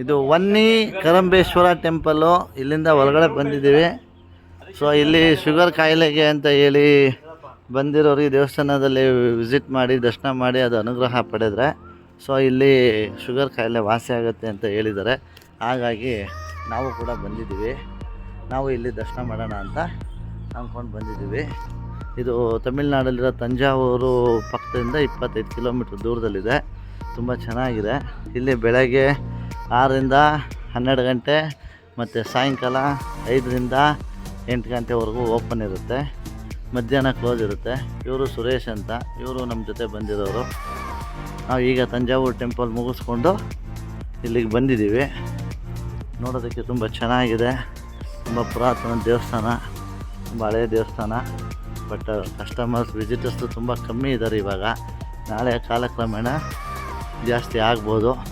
ಇದು ವನ್ನಿ ಕರಂಬೇಶ್ವರ ಟೆಂಪಲ್ಲು ಇಲ್ಲಿಂದ ಒಳಗಡೆ ಬಂದಿದ್ದೀವಿ. ಸೊ ಇಲ್ಲಿ ಶುಗರ್ ಕಾಯಿಲೆಗೆ ಅಂತ ಹೇಳಿ ಬಂದಿರೋರಿಗೆ ದೇವಸ್ಥಾನದಲ್ಲಿ ವಿಸಿಟ್ ಮಾಡಿ, ದರ್ಶನ ಮಾಡಿ, ಅದು ಅನುಗ್ರಹ ಪಡೆದರೆ. ಸೊ ಇಲ್ಲಿ ಶುಗರ್ ಕಾಯಿಲೆ ವಾಸಿ ಆಗುತ್ತೆ ಅಂತ ಹೇಳಿದ್ದಾರೆ. ಹಾಗಾಗಿ ನಾವು ಕೂಡ ಬಂದಿದ್ದೀವಿ. ನಾವು ಇಲ್ಲಿ ದರ್ಶನ ಮಾಡೋಣ ಅಂತ ಅಂದ್ಕೊಂಡು ಬಂದಿದ್ದೀವಿ. ಇದು ತಮಿಳ್ನಾಡಲ್ಲಿರೋ ತಂಜಾವೂರು ಪಕ್ಕದಿಂದ ಇಪ್ಪತ್ತೈದು ಕಿಲೋಮೀಟ್ರ್ ದೂರದಲ್ಲಿದೆ. ತುಂಬ ಚೆನ್ನಾಗಿದೆ. ಇಲ್ಲಿ ಬೆಳಗ್ಗೆ ಆರರಿಂದ ಹನ್ನೆರಡು ಗಂಟೆ ಮತ್ತು ಸಾಯಂಕಾಲ ಐದರಿಂದ ಎಂಟು ಗಂಟೆವರೆಗೂ ಓಪನ್ ಇರುತ್ತೆ. ಮಧ್ಯಾಹ್ನ ಕ್ಲೋಸ್ ಇರುತ್ತೆ. ಇವರು ಸುರೇಶ್ ಅಂತ. ಇವರು ನಮ್ಮ ಜೊತೆ ಬಂದಿರೋರು. ನಾವು ಈಗ ತಂಜಾವೂರು ಟೆಂಪಲ್ ಮುಗಿಸ್ಕೊಂಡು ಇಲ್ಲಿಗೆ ಬಂದಿದ್ದೀವಿ. ನೋಡೋದಕ್ಕೆ ತುಂಬ ಚೆನ್ನಾಗಿದೆ. ತುಂಬ ಪುರಾತನ ದೇವಸ್ಥಾನ. ತುಂಬ ಹಳೆಯ ದೇವಸ್ಥಾನ. ಬಟ್ ಕಸ್ಟಮರ್ಸ್ ವಿಸಿಟರ್ಸು ತುಂಬ ಕಮ್ಮಿ ಇದ್ದಾರೆ ಇವಾಗ. ನಾಳೆ ಕಾಲಕ್ರಮೇಣ ಜಾಸ್ತಿ ಆಗ್ಬೋದು.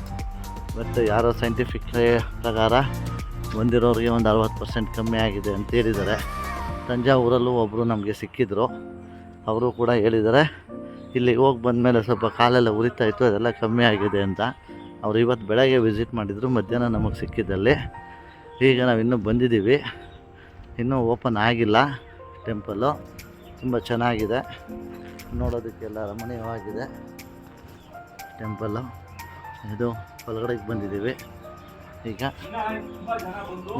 ಬಟ್ ಯಾರೋ ಸೈಂಟಿಫಿಕ್ ಪ್ರಕಾರ ಬಂದಿರೋರಿಗೆ ಒಂದು ಅರವತ್ತು ಪರ್ಸೆಂಟ್ ಕಮ್ಮಿ ಆಗಿದೆ ಅಂತ ಹೇಳಿದ್ದಾರೆ. ತಂಜಾವೂರಲ್ಲೂ ಒಬ್ಬರು ನಮಗೆ ಸಿಕ್ಕಿದ್ರು. ಅವರು ಕೂಡ ಹೇಳಿದ್ದಾರೆ. ಇಲ್ಲಿ ಹೋಗಿ ಬಂದಮೇಲೆ ಸ್ವಲ್ಪ ಕಾಲೆಲ್ಲ ಉರಿತಾ ಇತ್ತು, ಅದೆಲ್ಲ ಕಮ್ಮಿ ಆಗಿದೆ ಅಂತ. ಅವರು ಇವತ್ತು ಬೆಳಗ್ಗೆ ವಿಸಿಟ್ ಮಾಡಿದರು, ಮಧ್ಯಾಹ್ನ ನಮಗೆ ಸಿಕ್ಕಿದ್ದಲ್ಲಿ. ಈಗ ನಾವು ಇನ್ನೂ ಬಂದಿದ್ದೀವಿ. ಇನ್ನೂ ಓಪನ್ ಆಗಿಲ್ಲ ಟೆಂಪಲ್ಲು ತುಂಬ ಚೆನ್ನಾಗಿದೆ. ನೋಡೋದಕ್ಕೆಲ್ಲ ರಮಣೀಯವಾಗಿದೆ ಟೆಂಪಲ್ಲು ಇದು ಒಳಗಡೆಗೆ ಬಂದಿದ್ದೀವಿ. ಈಗ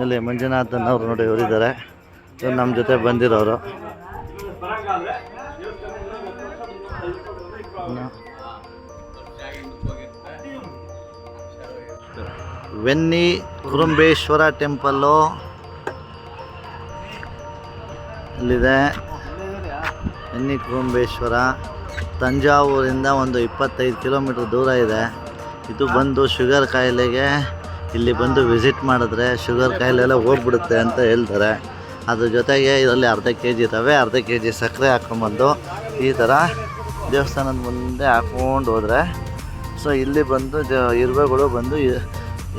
ಇಲ್ಲಿ ಮಂಜುನಾಥನ್ ಅವರು ನೋಡಿ ಇವರಿದ್ದಾರೆ. ಇವ್ರು ನಮ್ಮ ಜೊತೆ ಬಂದಿರೋರು. ವೆನ್ನಿ ಕುರುಂಬೇಶ್ವರ ಟೆಂಪಲ್ಲು ಇಲ್ಲಿದೆ. ವೆನ್ನಿ ಕುರುಂಬೇಶ್ವರ, ತಂಜಾವೂರಿಂದ ಒಂದು ಇಪ್ಪತ್ತೈದು ಕಿಲೋಮೀಟ್ರ್ ದೂರ ಇದೆ. ಇದು ಬಂದು ಶುಗರ್ ಕಾಯಿಲೆಗೆ ಇಲ್ಲಿ ಬಂದು ವಿಸಿಟ್ ಮಾಡಿದ್ರೆ ಶುಗರ್ ಕಾಯಿಲೆಲ್ಲ ಹೋಗ್ಬಿಡುತ್ತೆ ಅಂತ ಹೇಳ್ತಾರೆ. ಅದ್ರ ಜೊತೆಗೆ ಇದರಲ್ಲಿ ಅರ್ಧ ಕೆ ಜಿ ರವೆ ಅರ್ಧ ಕೆ ಜಿ ಸಕ್ಕರೆ ಹಾಕ್ಕೊಂಬಂದು ಈ ಥರ ದೇವಸ್ಥಾನದ ಮುಂದೆ ಹಾಕ್ಕೊಂಡು ಹೋದರೆ. ಸೊ ಇಲ್ಲಿ ಬಂದು ಇರುವೆಗಳು ಬಂದು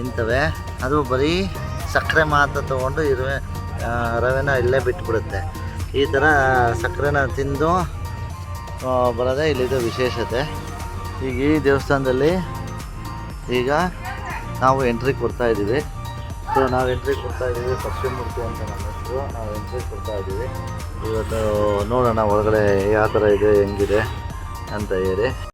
ಇಂಥವೆ ಅದು ಬರೀ ಸಕ್ಕರೆ ಮಾತ್ರ ತೊಗೊಂಡು ಇರುವೆ ರವೆನ ಇಲ್ಲೇ ಬಿಟ್ಬಿಡುತ್ತೆ. ಈ ಥರ ಸಕ್ಕರೆನ ತಿಂದು ಬರೋದೇ ಇಲ್ಲಿದು ವಿಶೇಷತೆ. ಈಗ ಈ ದೇವಸ್ಥಾನದಲ್ಲಿ ಈಗ ನಾವು ಎಂಟ್ರಿ ಕೊಡ್ತಾ ಇದ್ದೀವಿ. ಸೊ ನಾವು ಎಂಟ್ರಿ ಕೊಡ್ತಾ ಇದ್ದೀವಿ ಪಶ್ಚಿಮಮೂರ್ತಿ ಅಂತ ನಮ್ಮ ಹೆಸರು. ನಾವು ಎಂಟ್ರಿ ಕೊಡ್ತಾ ಇದ್ದೀವಿ. ಇವತ್ತು ನೋಡೋಣ ಒಳಗಡೆ ಯಾವ ಥರ ಇದೆ, ಹೆಂಗಿದೆ ಅಂತ ಹೇಳಿ.